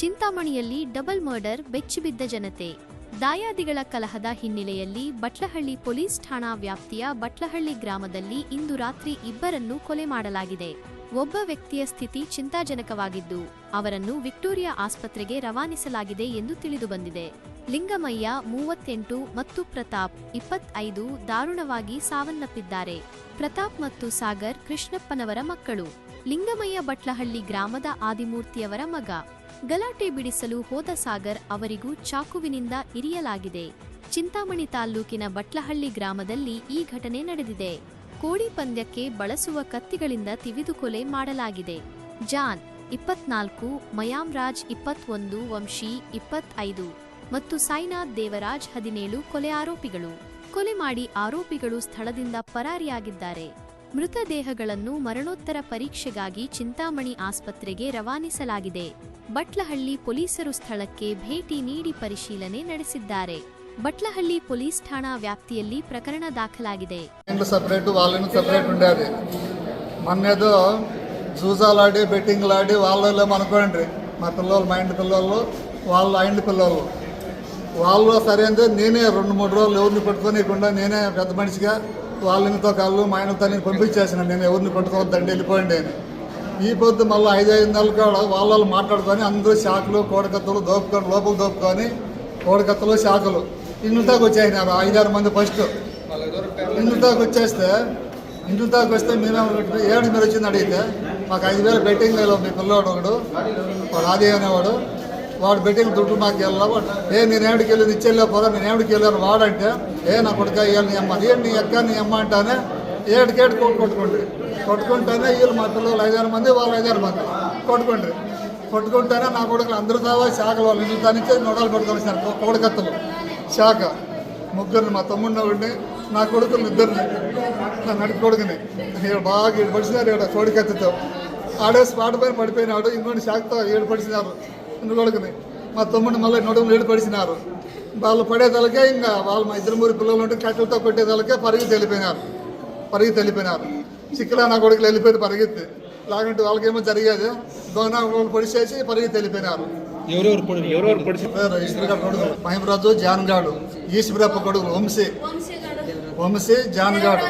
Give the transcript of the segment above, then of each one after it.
ಚಿಂತಾಮಣಿಯಲ್ಲಿ double murder, ಬೆಚ್ಚಿಬಿದ್ದ ಜನತೆ. ದಾಯಾದಿಗಳ ಕಲಹದ ಹಿನ್ನೆಲೆಯಲ್ಲಿ Batlahalli police ಠಾಣಾ ವ್ಯಾಪ್ತಿಯ ಬಟ್ಲಹಳ್ಳಿ ಗ್ರಾಮದಲ್ಲಿ ಇಂದು ರಾತ್ರಿ ಇಬ್ಬರನ್ನು ಕೊಲೆ ಮಾಡಲಾಗಿದೆ. ಒಬ್ಬ ವ್ಯಕ್ತಿಯ ಸ್ಥಿತಿ ಚಿಂತಾಜನಕವಾಗಿದ್ದು, ಅವರನ್ನು ವಿಕ್ಟೋರಿಯಾ ಆಸ್ಪತ್ರೆಗೆ ರವಾನಿಸಲಾಗಿದೆ ಎಂದು ತಿಳಿದುಬಂದಿದೆ. ಲಿಂಗಮಯ್ಯ ಮೂವತ್ತೆಂಟು ಮತ್ತು ಪ್ರತಾಪ್ ಇಪ್ಪತ್ತೈದು ದಾರುಣವಾಗಿ ಸಾವನ್ನಪ್ಪಿದ್ದಾರೆ. ಪ್ರತಾಪ್ ಮತ್ತು ಸಾಗರ್ ಕೃಷ್ಣಪ್ಪನವರ ಮಕ್ಕಳು. ಲಿಂಗಮಯ್ಯ ಬಟ್ಲಹಳ್ಳಿ ಗ್ರಾಮದ ಆದಿಮೂರ್ತಿಯವರ ಮಗ. ಗಲಾಟೆ ಬಿಡಿಸಲು ಹೋದ ಸಾಗರ್ ಅವರಿಗೂ ಚಾಕುವಿನಿಂದ ಇರಿಯಲಾಗಿದೆ. ಚಿಂತಾಮಣಿ ತಾಲ್ಲೂಕಿನ ಬಟ್ಲಹಳ್ಳಿ ಗ್ರಾಮದಲ್ಲಿ ಈ ಘಟನೆ ನಡೆದಿದೆ. ಕೋಳಿ ಪಂದ್ಯಕ್ಕೆ ಬಳಸುವ ಕತ್ತಿಗಳಿಂದ ತಿವಿದು ಕೊಲೆ ಮಾಡಲಾಗಿದೆ. ಜಾನ್, ಇಪ್ಪತ್ನಾಲ್ಕು, ಮಯಾಮ್ರಾಜ್, ಇಪ್ಪತ್ತೊಂದು, ವಂಶಿ, ಇಪ್ಪತ್ತೈದು ಮತ್ತು ಸಾಯಿನಾಥ್ ದೇವರಾಜ್ ಹದಿನೇಳು ಕೊಲೆ ಆರೋಪಿಗಳು. ಕೊಲೆ ಮಾಡಿ ಆರೋಪಿಗಳು ಸ್ಥಳದಿಂದ ಪರಾರಿಯಾಗಿದ್ದಾರೆ. ಮೃತದೇಹಗಳನ್ನು ಮರಣೋತ್ತರ ಪರೀಕ್ಷೆಗಾಗಿ ಚಿಂತಾಮಣಿ ಆಸ್ಪತ್ರೆಗೆ ರವಾನಿಸಲಾಗಿದೆ. ಬಟ್ಲಹಳ್ಳಿ ಪೊಲೀಸರು ಸ್ಥಳಕ್ಕೆ ಭೇಟಿ ನೀಡಿ ಪರಿಶೀಲನೆ ನಡೆಸಿದ್ದಾರೆ. ಬಟ್ಲಹಳ್ಳಿ ಪೊಲೀಸ್ ಠಾಣಾ ವ್ಯಾಪ್ತಿಯಲ್ಲಿ ಪ್ರಕರಣ ದಾಖಲಾಗಿದೆ. ಜೂಜಾಲಾಡಿ ಬೆಟ್ಟಿಂಗ್ ಲಾಡಿ ವಾಲ್ ಅನ್ಕೊಂಡ್ರಿ ಮಾ ಮೈಂಡ್ ಪಿಲ್ಲೋಲು ವಾಲ್ ಐಂಡ್ ವಾಲ್ ಸರಿ ಅಂದ್ರೆ ನೀನೇ, ರೆಂಡು ಮೂರು ರೋಜು ಲೋನ್ ಪಡ್ಕೊಂಡು ನೀನೇ ಪೆದ್ದ ಮನುಷ್ಯ వాళ్ళ కాళ్ళు మా ఆయనతో నేను పంపించేసిన. నేను ఎవరిని పట్టుకోవద్దండి వెళ్ళిపోయింది అని. ఈ పొద్దు మళ్ళీ ఐదు ఐదు నెలలు కూడా వాళ్ళ వాళ్ళు మాట్లాడుకొని అందరూ శాఖలు కోడికత్తలు దోపుకొని లోపల దోపుకొని కోడికత్తలు శాఖలు ఇంటికి వచ్చేసినారు ఐదారు మంది ఫస్ట్. ఇంటి వచ్చేస్తే ఇంటి వస్తే మీరేమో ఏడు మీరు వచ్చింది? అడిగితే మాకు ఐదు వేలు బెట్టింగ్ లేదు మీ పిల్లవాడు ఒకడు వాడు ఆది అనేవాడు వాడు బెట్టింగ్ దుడ్డు మాకు వెళ్ళా ఏ నేనేమిడికి వెళ్ళి ఇచ్చేళ్ళా పోదా? నేను వెళ్ళాను వాడంటే ఏ నా కొడుక ఇవ్వాలి నీ అమ్మ. ఏ నీ అక్క నీ అమ్మ అంటానే ఏడికేడు కొట్టు కొట్టుకుండ్రి. కొట్టుకుంటేనే వీళ్ళు మా పిల్లలు ఐదారు మంది వాళ్ళు ఐదారు మంది. కొట్టుకుండ్రి. కొట్టుకుంటేనే నా కొడుకులు అందరూ తావా శాఖలు వాళ్ళు ఇంటి దానికి నొడాలు పట్టుకొని సార్ శాఖ. ముగ్గురిని మా తమ్ముడిని ఒకడిని నా కొడుకులు ఇద్దరిని. నా నడి కొడుకుని. బాగా ఈడు పడిచినారు ఇక్కడ కోడికత్తితో. ఆడే స్పాట్ పైన పడిపోయినాడు. ఇంకోటి శాఖతో ఏడు పడిచినారు. ఇంటి కొడుకుని. మా తమ్ముడిని మళ్ళీ నడుములు ఏడు పడిచినారు. వాళ్ళు పడేదలకే ఇంకా వాళ్ళు మా ఇద్దరు మూడు పిల్లలు ఉంటే కట్టెలతో కొట్టేదలకే పరిగెత్తి వెళ్ళిపోయినారు. పరిగెత్తి వెళ్ళిపోయినారు. చిక్కలా నా కొడుకులు వెళ్ళిపోయి పరిగెత్తి. లేకుంటే వాళ్ళకేమో జరిగేది. దోన వాళ్ళు పొడిచేసి పరిగెత్తి వెళ్ళిపోయినారు. ఎవరెవరు పొడి ఎవరెవరు పొడిచి పేరు ఈశ్వరగాడు కొడుకు. మహిమరాజు జాన్గాడు. ఈశ్వరప్ప కొడుకులు వంశీ. వంశీ జాన్గాడు.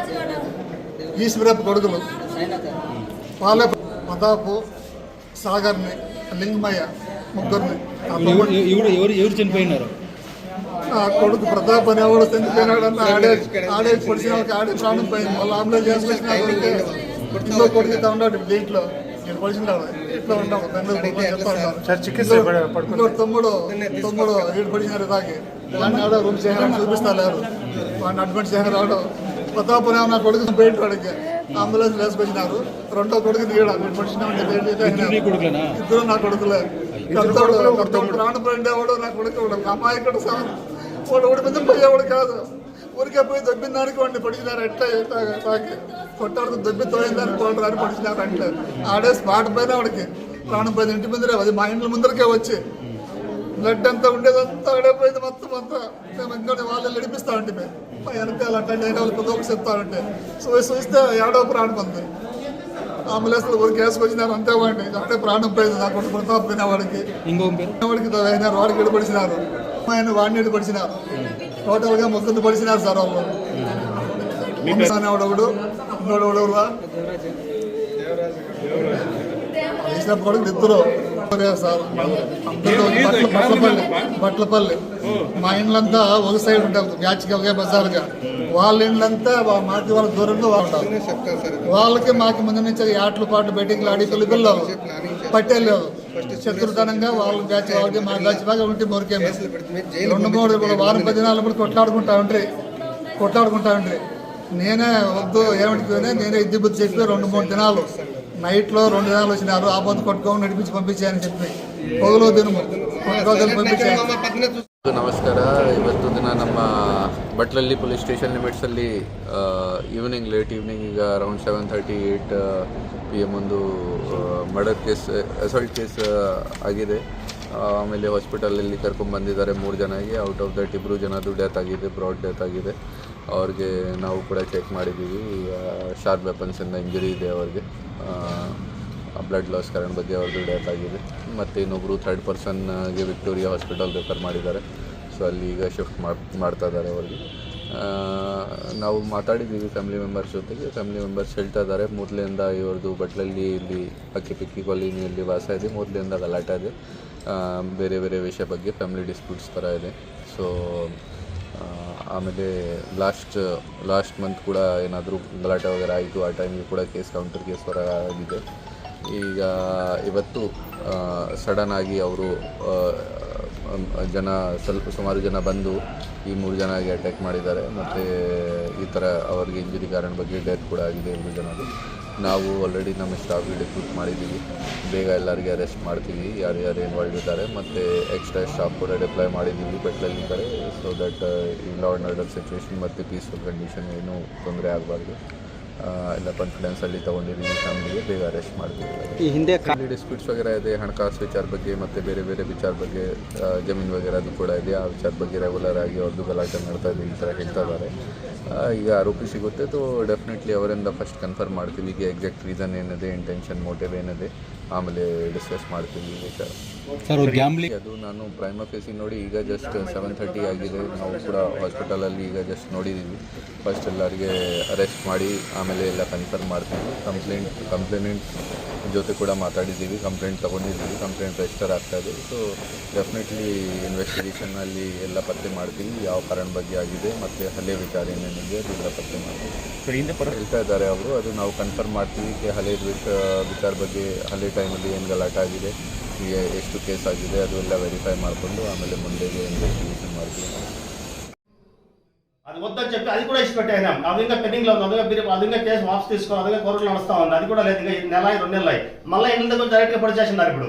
ఈశ్వరప్ప కొడుకులు. వాళ్ళే ప్రతాపు సాగర్ని లింగమయ్య. ముగ్గురిని. ఎవరు ఎవరు చనిపోయినారు? ఆ కొడుకు ప్రతాప్ అనేవాడు చనిపోయినాడు అన్న ఆడే ఆడే పొడిచిన వాళ్ళకి ఆడే ప్రాణం పోయింది. మళ్ళీ అంబులెన్స్ చేసుకొచ్చిన కొడుకు ఇంకో కొడుకు ఉన్నాడు దీంట్లో. నేను ఇంకో తమ్ముడు తమ్ముడు ఏడు పడినారు దాకి వాడిని ఆడ రూమ్ చేయాలని చూపిస్తా లేరు. వాడిని అడ్మిట్ చేయాలి రావడం. ప్రతాప్ అనే నా కొడుకు పెయింట్ వాడికి. అంబులెన్స్ వేసుకొచ్చినారు రెండో కొడుకు తీయడం. నేను పొడిచిన ఇద్దరు నా కొడుకులే. పెద్దోడు పెద్దోడు ప్రాణం పోయిండేవాడు నా కొడుకు వాడు. అమ్మాయి కూడా సార్ వాడు మీద పోయేవాడు కాదు. ఊరికే పోయి దొబ్బిన దానికి వాడిని పొడిచినారు. ఎట్లా కొట్టాడు దొబ్బి తోయిందని పోండి అని పొడిచినారు అంటే. ఆడే స్పాట్ పైన వాడికి. ప్రాణం పోయింది ఇంటి ముందరే. అది మా ఇంటి ముందరకే వచ్చి. బ్లడ్ అంతా ఉండేదంతా ఆడైపోయింది మొత్తం అంతా. మేము ఇంకా వాళ్ళు నడిపిస్తా ఉంటే మా వెనకాల అట్టండి అయిన వాళ్ళు కొద్దిగా చెప్తా ఉంటే. చూసి చూస్తే ఏడో ప్రాణం ఉంది. అంబులెన్స్లో ఊరికి వేసుకొచ్చినారు అంతే వాడిని. అంటే ప్రాణం పోయింది నాకు కొడుకు ప్రతాప్ వాడికి. ఇంకో వాడికి అయినారు వాడికి ఇడపడిచినారు ఆయన వాడిని ఇడపడిచినారు టోటల్గా ముగ్గురు పడిచినారు సార్ వాళ్ళు. ఒకడు ఇంకోడు ఒకడు ఇద్దరు సార్ అందరూ బట్ల బట్లపల్లి బట్లపల్లి మా ఇండ్లంతా ఒక సైడ్ ఉంటాం బ్యాచ్కి ఒకే బజార్గా. వాళ్ళ ఇండ్లంతా మాకి వాళ్ళ దూరంగా వాళ్ళు వాళ్ళకి మాకు ముందు నుంచి ఆటలు పాటలు బెట్టింగ్లు ఆడి పిల్లలు. పట్టేలేదు శత్రుతనంగా వాళ్ళ బ్యాచ్ వాళ్ళకి మా బ్యాచ్ బాగా ఉంటే మొరికే రెండు మూడు వారం పది దినాలు కూడా కొట్లాడుకుంటా ఉండ్రి. కొట్లాడుకుంటా ఉండ్రి. నేనే వద్దు పోయినా నేనే ఇద్ది బుద్ధి చెప్పి రెండు మూడు దినాలు. నైట్లో రెండు దినాలు వచ్చినారు ఆ పొద్దు కొట్టుకొని నడిపించి పంపించాయని చెప్పి పొగలో దినము కొట్టుకోదని పంపించాను ನಮಸ್ಕಾರ ಇವತ್ತು ದಿನ ನಮ್ಮ ಬಟ್ಲಲ್ಲಿ ಪೊಲೀಸ್ ಸ್ಟೇಷನ್ ಲಿಮಿಟ್ಸಲ್ಲಿ ಈವ್ನಿಂಗ್ ಲೇಟ್ ಈವ್ನಿಂಗ್ ಈಗ around seven thirty eight P M ಒಂದು ಮರ್ಡರ್ ಕೇಸ್ ಅಸಲ್ಟ್ ಕೇಸ್ ಆಗಿದೆ ಆ, ಆಮೇಲೆ ಹಾಸ್ಪಿಟಲಲ್ಲಿ ಕರ್ಕೊಂಡ್ಬಂದಿದ್ದಾರೆ ಮೂರು ಜನಗೆ ಔಟ್ ಆಫ್ ದಟ್ ಇಬ್ಬರು ಜನದ್ದು ಡೆತ್ ಆಗಿದೆ ಬ್ರಾಡ್ ಡೆತ್ ಆಗಿದೆ ಅವ್ರಿಗೆ ನಾವು ಕೂಡ ಚೆಕ್ ಮಾಡಿದ್ದೀವಿ. ಶಾರ್ಪ್ ವೆಪನ್ಸಿಂದ ಇಂಜುರಿ ಇದೆ ಅವ್ರಿಗೆ. ಬ್ಲಡ್ ಲಾಸ್ ಕಾರಣ ಬಗ್ಗೆ ಅವ್ರದ್ದು ಡೆತ್ ಆಗಿದೆ. ಮತ್ತು ಇನ್ನೊಬ್ಬರು ಥರ್ಡ್ ಪರ್ಸನ್ಗೆ ವಿಕ್ಟೋರಿಯಾ ಹಾಸ್ಪಿಟಲ್ ರೆಫರ್ ಮಾಡಿದ್ದಾರೆ. ಸೊ ಅಲ್ಲಿ ಈಗ ಶಿಫ್ಟ್ ಮಾಡ್ತಾ ಇದ್ದಾರೆ ಅವ್ರಿಗೆ. ನಾವು ಮಾತಾಡಿದ್ದೀವಿ ಫ್ಯಾಮಿಲಿ ಮೆಂಬರ್ಸ್ ಜೊತೆಗೆ. ಫ್ಯಾಮಿಲಿ ಮೆಂಬರ್ಸ್ ಹೇಳ್ತಾ ಇದ್ದಾರೆ, ಮೊದಲಿಂದ ಇವ್ರದ್ದು ಬಟ್ಲಲ್ಲಿ ಇಲ್ಲಿ ಅಕ್ಕಿ ಪಿಕ್ಕಿ ಕಾಲೋನಿಯಲ್ಲಿ ವಾಸ ಇದೆ. ಮೊದಲಿಂದ ಗಲಾಟೆ ಇದೆ. ಬೇರೆ ಬೇರೆ ವಿಷಯ ಬಗ್ಗೆ ಫ್ಯಾಮಿಲಿ ಡಿಸ್ಪ್ಯೂಟ್ಸ್ ಥರ ಇದೆ. ಸೊ ಆಮೇಲೆ ಲಾಸ್ಟ್ ಲಾಸ್ಟ್ ಮಂತ್ ಕೂಡ ಏನಾದರೂ ಗಲಾಟೆ ವಗೇರೆ ಆಯಿತು, ಆ ಟೈಮಿಗೆ ಕೂಡ ಕೇಸ್ ಕೌಂಟರ್ ಕೇಸ್ ಹೊರ ಆಗಿದೆ ಈಗ ಇವತ್ತು ಸಡನ್ ಆಗಿ ಅವರು ಜನ ಸ್ವಲ್ಪ, ಸುಮಾರು ಜನ ಬಂದು ಈ ಮೂರು ಜನಗೆ ಅಟ್ಯಾಕ್ ಮಾಡಿದ್ದಾರೆ. ಮತ್ತು ಈ ಥರ ಅವ್ರಿಗೆ ಇಂಜುರಿ ಕಾರಣ ಬಗ್ಗೆ ಡೆತ್ ಕೂಡ ಆಗಿದೆ ಮೂರು ಜನದು ನಾವು ಆಲ್ರೆಡಿ ನಮ್ಮ ಸ್ಟಾಫ್ಗೆ ರಿಕ್ರೂಟ್ ಮಾಡಿದ್ದೀವಿ. ಬೇಗ ಎಲ್ಲರಿಗೆ ಅರೆಸ್ಟ್ ಮಾಡ್ತೀವಿ. ಯಾರು ಯಾರು ಇನ್ವಾಲ್ವ್ ಇದ್ದಾರೆ ಮತ್ತು ಎಕ್ಸ್ಟ್ರಾ ಸ್ಟಾಫ್ ಕೂಡ ಡಿಪ್ಲೈ ಮಾಡಿದ್ದೀವಿ ಬೆಟ್ಲಲ್ಲಿ ಕಡೆ. So that in law and order situation ಮತ್ತು ಪೀಸ್ಫುಲ್ ಕಂಡೀಷನ್ ಏನೂ ತೊಂದರೆ ಆಗಬಾರ್ದು. ಎಲ್ಲ ಕಾನ್ಫಿಡೆನ್ಸಲ್ಲಿ ತೊಗೊಂಡಿದ್ದೀವಿ ಫ್ಯಾಮಿಲಿಗೆ ಬೇಗ ಅರೆಸ್ಟ್ ಮಾಡ್ತೀವಿ. ಈ ಹಿಂದೆ ಖಾಲಿ ಡಿಸ್ಪ್ಯೂಟ್ಸ್ ವಗೇರ ಇದೆ ಹಣಕಾಸು ವಿಚಾರ ಬಗ್ಗೆ ಮತ್ತು ಬೇರೆ ಬೇರೆ ವಿಚಾರ ಬಗ್ಗೆ ಜಮೀನು ವಗೇರೆ ಅದು ಕೂಡ ಇದೆ. ಆ ವಿಚಾರ ಬಗ್ಗೆ ರೆಗ್ಯುಲರ್ ಆಗಿ ಅವ್ರದ್ದು ಗಲಾಟೆ ಮಾಡ್ತಾ ಇದ್ದೀವಿ ಈ ಥರ ಹೇಳ್ತಾ ಇದ್ದಾರೆ. ಈಗ ಆರೋಪಿ ಸಿಗುತ್ತೆ ತೋ ಡೆಫಿನೆಟ್ಲಿ ಅವರಿಂದ ಫಸ್ಟ್ ಕನ್ಫರ್ಮ್ ಮಾಡ್ತೀವಿ ಈಗ ಎಕ್ಸಾಕ್ಟ್ ರೀಸನ್ ಏನಿದೆ ಇಂಟೆನ್ಷನ್ ಮೋಟಿವ್ ಏನಿದೆ ಆಮೇಲೆ ಡಿಸ್ಕಸ್ ಮಾಡ್ತೀವಿ ವಿಚಾರ ಸರ್ ಅವ್ರು ಗ್ಯಾಮ್ಲಿ ಅದು ನಾನು ಪ್ರೈಮ್ ಫೇಸಿ ನೋಡಿ ಈಗ ಜಸ್ಟ್ ಸೆವೆನ್ ಥರ್ಟಿ ಆಗಿದೆ ನಾವು ಕೂಡ ಹಾಸ್ಪಿಟಲಲ್ಲಿ ಈಗ ಜಸ್ಟ್ ನೋಡಿದ್ದೀವಿ ಫಸ್ಟ್ ಎಲ್ಲರಿಗೆ ಅರೆಸ್ಟ್ ಮಾಡಿ ಆಮೇಲೆ ಎಲ್ಲ ಕನ್ಫರ್ಮ್ ಮಾಡ್ತೀವಿ. ಕಂಪ್ಲೇಂಟ್ ಕಂಪ್ಲೇನೆಂಟ್ ಜೊತೆ ಕೂಡ ಮಾತಾಡಿದ್ದೀವಿ ಕಂಪ್ಲೇಂಟ್ ತೊಗೊಂಡಿದ್ದೀವಿ ಕಂಪ್ಲೇಂಟ್ ರಿಜಿಸ್ಟರ್ ಆಗ್ತಾ ಇದೆ. ಸೊ ಡೆಫಿನೆಟ್ಲಿ ಇನ್ವೆಸ್ಟಿಗೇಷನ್ನಲ್ಲಿ ಎಲ್ಲ ಪತ್ತೆ ಮಾಡ್ತೀವಿ ಯಾವ ಕಾರಣ ಬಗ್ಗೆ ಆಗಿದೆ ಮತ್ತು ಹಳೆ ವಿಚಾರ ಏನೇನಿದೆ ಅದೆಲ್ಲ ಪತ್ತೆ ಮಾಡ್ತೀವಿ. ಹೇಳ್ತಾ ಇದ್ದಾರೆ ಅವರು ಅದು ನಾವು ಕನ್ಫರ್ಮ್ ಮಾಡ್ತೀವಿ ಹಲೆ ವಿಚಾರ ಬಗ್ಗೆ ಹಳೆ ಟೈಮಲ್ಲಿ ಏನು ಗಲಾಟೆ ಆಗಿದೆ ಎಷ್ಟು ಕೇಸ್ ಆಗಿದೆ ಅದು ಎಲ್ಲ ವೆರಿಫೈ ಮಾಡಿಕೊಂಡು ಆಮೇಲೆ ಮುಂದೆಗೆ ಇನ್ವೆಸ್ಟಿಗೇಷನ್ ಮಾಡ್ತೀವಿ. వద్దని చెప్పి అది కూడా ఇచ్చి పెట్టేనాం అది ఇంకా పెండింగ్లో ఉంది అదిగా మీరు బిరి- కేసు వాపస్ తీసుకోవాలి అదిగా కోర్టులో నడుస్తా ఉంది అది కూడా లేదు. ఇంకా ఈ నెల రెండు నెలలు మళ్ళీ ఇంటి దగ్గర డైరెక్ట్గా పడి చేసినారు ఇప్పుడు?